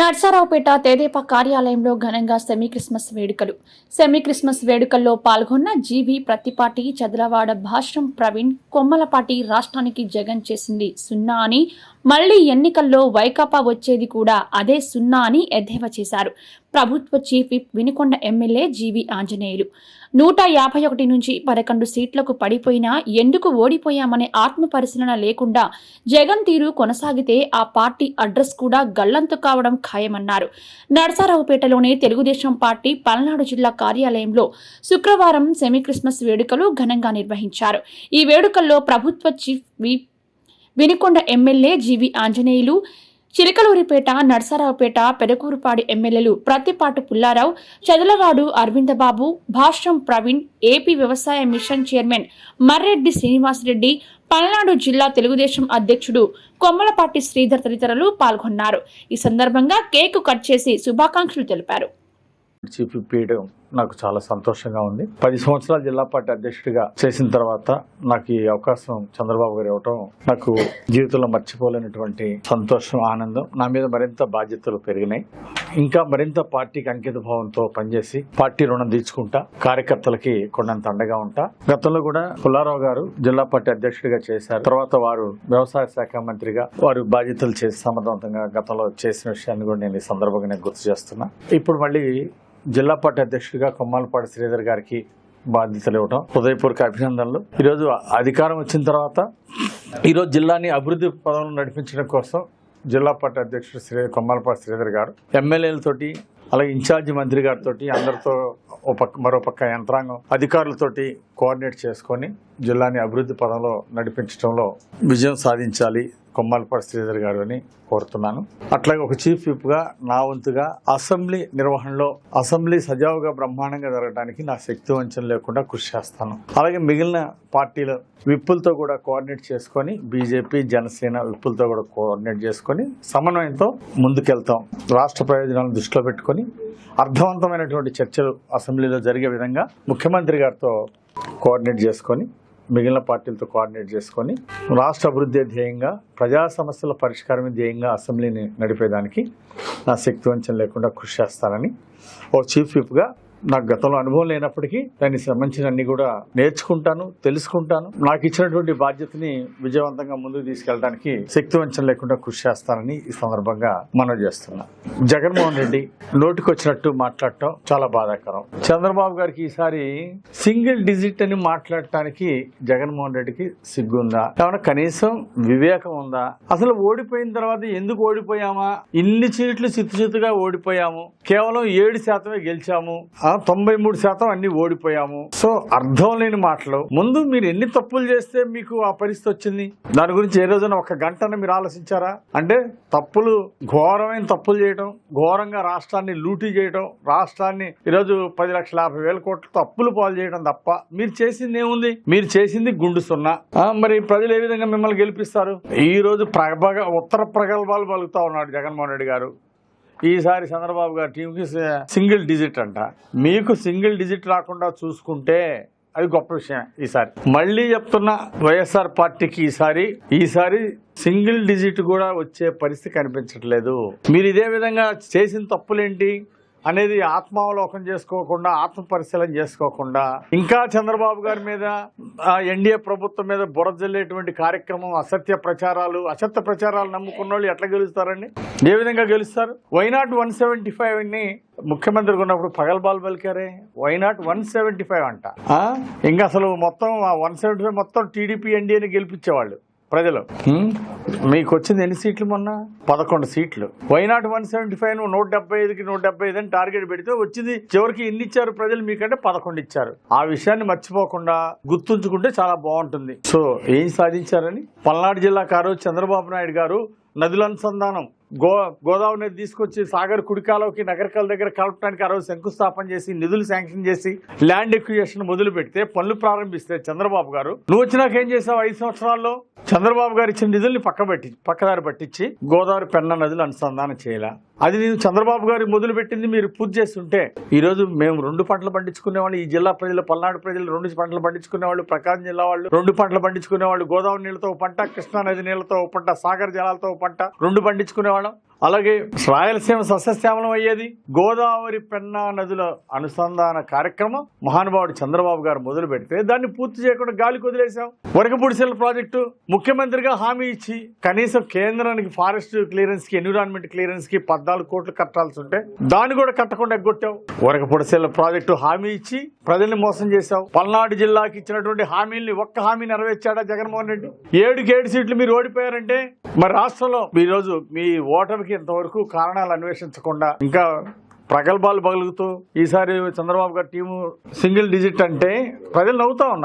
నర్సారావుపేట తేదేపా కార్యాలయంలో ఘనంగా సెమీ క్రిస్మస్ వేడుకలు. సెమీ క్రిస్మస్ వేడుకల్లో పాల్గొన్న జీవి ప్రతిపాటి చదలవాడ భాష్యం ప్రవీణ్ కొమ్మలపాటి రాష్ట్రానికి జగన్ చేసింది సున్నా అని మళ్ళీ ఎన్నికల్లో వైకాపా వచ్చేది కూడా అదే సున్నా అని ఎద్దేవా చేశారు. ప్రభుత్వ chief whip Vinukonda MLA G V Anjaneyulu. నూట యాభై ఒకటి నుంచి పదకొండు సీట్లకు పడిపోయినా ఎందుకు ఓడిపోయామనే ఆత్మ పరిశీలన లేకుండా జగన్ తీరు కొనసాగితే ఆ పార్టీ అడ్రస్ కూడా గల్లంతు కావడం ఖాయమన్నారు. నరసారావుపేటలోని తెలుగుదేశం పార్టీ పల్నాడు జిల్లా కార్యాలయంలో శుక్రవారం సెమీ క్రిస్మస్ వేడుకలు ఘనంగా నిర్వహించారు. ఈ వేడుకల్లో ప్రభుత్వ chief whip Vinukonda MLA G V Anjaneyulu Chilakaluripet Narasaraopet Pedakurapadu ఎమ్మెల్యేలు ప్రత్తిపాటు పుల్లారావు చదలవాడు అరవిందబాబు భాష్యం ప్రవీణ్ ఏపీ వ్యవసాయ మిషన్ చైర్మన్ మర్రెడ్డి శ్రీనివాసరెడ్డి పల్నాడు జిల్లా తెలుగుదేశం అధ్యక్షుడు కొమ్మలపాటి శ్రీధర్ తదితరులు పాల్గొన్నారు. ఈ సందర్భంగా కేకు కట్ చేసి శుభాకాంక్షలు తెలిపారు. నాకు చాలా సంతోషంగా ఉంది. పది సంవత్సరాలు జిల్లా పార్టీ అధ్యక్షుడిగా చేసిన తర్వాత నాకు ఈ అవకాశం చంద్రబాబు గారు ఇవ్వటం నాకు జీవితంలో మర్చిపోలేనటువంటి సంతోషం ఆనందం. నా మీద మరింత బాధ్యతలు పెరిగినాయి. ఇంకా మరింత పార్టీకి అంకిత భావంతో పనిచేసి పార్టీ రుణం తీర్చుకుంటా కార్యకర్తలకి కొండంత అండగా ఉంటా. గతంలో కూడా పుల్లారావు గారు జిల్లా పార్టీ అధ్యక్షుడిగా చేశారు. తర్వాత వారు వ్యవసాయ శాఖ మంత్రిగా వారు బాధ్యతలు చేసి సమర్థవంతంగా గతంలో చేసిన విషయాన్ని కూడా నేను ఈ సందర్భంగా నేను గుర్తు చేస్తున్నా. ఇప్పుడు మళ్ళీ జిల్లా పార్టీ అధ్యక్షుడిగా కొమ్మాలపాటి శ్రీధర్ గారికి బాధ్యతలు ఇవ్వడం హృదయపూర్వక అభినందనలు. ఈరోజు అధికారం వచ్చిన తర్వాత ఈరోజు జిల్లాని అభివృద్ధి పదంలో నడిపించడం కోసం జిల్లా పార్టీ అధ్యక్షుడు శ్రీ కొమ్మాలపాటి శ్రీధర్ గారు ఎమ్మెల్యేలతోటి అలాగే ఇన్ఛార్జి మంత్రి గారితో అందరితో పక్క మరో పక్క యంత్రాంగం అధికారులతోటి కోఆర్డినేట్ చేసుకొని జిల్లాని అభివృద్ధి పదంలో నడిపించడంలో విజయం సాధించాలి. కొమ్మాలపాటి శ్రీధర్ గారు అని కోరుతున్నాను. అట్లాగే ఒక చీఫ్ విప్గా నా వంతుగా అసెంబ్లీ నిర్వహణలో అసెంబ్లీ సజావుగా బ్రహ్మాండంగా జరగడానికి నా శక్తి వంచన లేకుండా కృషి చేస్తాను. అలాగే మిగిలిన పార్టీల విప్పులతో కూడా కోఆర్డినేట్ చేసుకొని బీజేపీ జనసేన విప్పులతో కూడా కోఆర్డినేట్ చేసుకొని సమన్వయంతో ముందుకెళ్తాం. రాష్ట్ర ప్రయోజనాలను దృష్టిలో పెట్టుకొని అర్థవంతమైనటువంటి చర్చలు అసెంబ్లీలో జరిగే విధంగా ముఖ్యమంత్రి గారితో కోఆర్డినేట్ చేసుకొని మిగిలిన పార్టీలతో కోఆర్డినేట్ చేసుకొని రాష్ట్ర అభివృద్ధి ధ్యేయంగా ప్రజా సమస్యల పరిష్కారమే ధ్యేయంగా అసెంబ్లీని నడిపేదానికి నా శక్తి వంచన లేకుండా కృషి చేస్తానని ఓ చీఫ్ విప్గా నాకు గతంలో అనుభవం లేనప్పటికీ దానికి సంబంధించిన అన్ని కూడా నేర్చుకుంటాను తెలుసుకుంటాను. నాకు ఇచ్చినటువంటి బాధ్యతని విజయవంతంగా ముందుకు తీసుకెళ్ళడానికి శక్తివంచన లేకుండా కృషి చేస్తానని ఈ సందర్భంగా మనవి చేస్తున్నా. జగన్మోహన్ రెడ్డి నోటికొచ్చినట్టు మాట్లాడటం చాలా బాధాకరం. చంద్రబాబు గారికి ఈసారి సింగిల్ డిజిట్ అని మాట్లాడటానికి జగన్మోహన్ రెడ్డికి సిగ్గుందా? కావున కనీసం వివేకం ఉందా? అసలు ఓడిపోయిన తర్వాత ఎందుకు ఓడిపోయామా? ఇన్ని చీట్లు చిత్తుచిత్తుగా ఓడిపోయాము. కేవలం ఏడు శాతమే గెలిచాము. తొంభై మూడు శాతం అన్ని ఓడిపోయాము. సో అర్థం లేని మాటలు. ముందు మీరు ఎన్ని తప్పులు చేస్తే మీకు ఆ పరిస్థితి వచ్చింది? దాని గురించి ఏ రోజున ఒక గంటన మీరు ఆలోచించారా? అంటే తప్పులు ఘోరమైన తప్పులు చేయడం ఘోరంగా రాష్ట్రాన్ని లూటీ చేయడం రాష్ట్రాన్ని ఈరోజు పది లక్షల యాభై వేల కోట్లతో అప్పులు పాలు చేయడం తప్ప మీరు చేసింది ఏముంది? మీరు చేసింది గుండు సున్నా. మరి ప్రజలు ఏ విధంగా మిమ్మల్ని గెలిపిస్తారు? ఈ రోజు ప్రగ ఉత్తర ప్రగల్భాలు పలుకుతా ఉన్నాడు జగన్మోహన్ రెడ్డి గారు. ఈసారి చంద్రబాబు గారి టీంకి సింగిల్ డిజిట్ అంట. మీకు సింగిల్ డిజిట్ రాకుండా చూసుకుంటే అది గొప్ప విషయం ఈసారి. మళ్ళీ చెప్తున్న వైఎస్ఆర్ పార్టీకి ఈసారి ఈసారి సింగిల్ డిజిట్ కూడా వచ్చే పరిస్థితి కనిపించట్లేదు. మీరు ఇదే విధంగా చేసిన తప్పులేంటి? అనేది ఆత్మావలోకం చేసుకోకుండా ఆత్మ పరిశీలన చేసుకోకుండా ఇంకా చంద్రబాబు గారి మీద ఎన్డీఏ ప్రభుత్వం మీద బురద జల్లేటువంటి కార్యక్రమం అసత్య ప్రచారాలు అసత్య ప్రచారాలు నమ్ముకున్న వాళ్ళు ఎట్లా గెలుస్తారండి? ఏ విధంగా గెలుస్తారు? వైనాట్ వన్ సెవెంటీ ఫైవ్ని ముఖ్యమంత్రి ఉన్నప్పుడు పగల్బాల్ పలికారే. Why not one seventy five అంట? ఇంకా అసలు మొత్తం వన్ సెవెంటీ ఫైవ్ మొత్తం టీడీపీ ఎన్డీఏని గెలిపించేవాళ్ళు. ప్రజలు? మీకు వచ్చింది ఎన్ని సీట్లు మొన్న? పదకొండు సీట్లు. వైనాట్ వన్ సెవెంటీ ఫైవ్ నూట డెబ్బై ఐదుకి నూట డెబ్బై ఐదు అని టార్గెట్ పెడితే వచ్చింది. చివరికి ఎన్ని ఇచ్చారు ప్రజలు మీకంటే పదకొండు ఇచ్చారు. ఆ విషయాన్ని మర్చిపోకుండా గుర్తుంచుకుంటే చాలా బాగుంటుంది. సో ఏం సాధించారని? పల్నాడు జిల్లాకు ఆ రోజు చంద్రబాబు నాయుడు గారు నదుల అనుసంధానం గో గోదావరి నది తీసుకొచ్చి సాగర్ కుడికాలకి నగరకాల దగ్గర కలపడానికి ఆ రోజు శంకుస్థాపన చేసి నిధులు శాంక్షన్ చేసి ల్యాండ్ ఎక్విజేషన్ మొదలు పెడితే పనులు ప్రారంభిస్తే చంద్రబాబు గారు. నువ్వు వచ్చినాక ఏం చేసావు ఐదు సంవత్సరాల్లో? చంద్రబాబు గారు ఇచ్చిన నిధుల్ని పక్కబెట్టి పక్కదారి పట్టించి గోదావరి పెన్న నదులు అనుసంధానం చేయాల? అది నేను చంద్రబాబు గారు మొదలు పెట్టింది మీరు పూర్తి చేస్తుంటే ఈ రోజు మేము రెండు పంటలు పండించుకునేవాళ్ళు ఈ జిల్లా ప్రజలు పల్నాడు ప్రజలు రెండు పంటలు పండించుకునేవాళ్ళు ప్రకాశం జిల్లా వాళ్ళు రెండు పంటలు పండించుకునే వాళ్ళు గోదావరి నీళ్ళతో పంట కృష్ణా నది నీళ్ళతో పంట సాగర్ జలాలతో పంట రెండు పండించుకునే ఉండేవాళ్ళం అలాగే రాయలసీమ సస్యశ్యామలం అయ్యేది గోదావరి పెన్నా నదుల అనుసంధాన కార్యక్రమం మహానుభావుడు చంద్రబాబు గారు మొదలు పెడితే దాన్ని పూర్తి చేయకుండా గాలి వదిలేశాం. వరకపుడిసెల ప్రాజెక్టు ముఖ్యమంత్రిగా హామీ ఇచ్చి కనీసం కేంద్రానికి ఫారెస్ట్ క్లియరెన్స్కి ఎన్విరాన్మెంట్ క్లియరెన్స్కి పద్నాలుగు కోట్లు కట్టాల్సి ఉంటే దాన్ని కూడా కట్టకుండా ఎగ్గొట్టావు వరకపుడిసెల ప్రాజెక్టు హామీ ఇచ్చి ప్రజల్ని మోసం చేశావు పల్నాడు జిల్లాకి ఇచ్చినటువంటి హామీల్ని ఒక్క హామీ నెరవేర్చాడా జగన్మోహన్ రెడ్డి? ఏడుకి ఏడు సీట్లు మీరు ఓడిపోయారంటే మరి రాష్ట్రంలో ఈరోజు రోజు మీ ఎవరికి ఇంతవరకు కారణాలు అన్వేషించకుండా ఇంకా ప్రగల్భాలు పగులుతూ ఈసారి చంద్రబాబు గారి టీము సింగిల్ డిజిట్ అంటే ప్రజలు నవ్వుతా ఉన్నారు.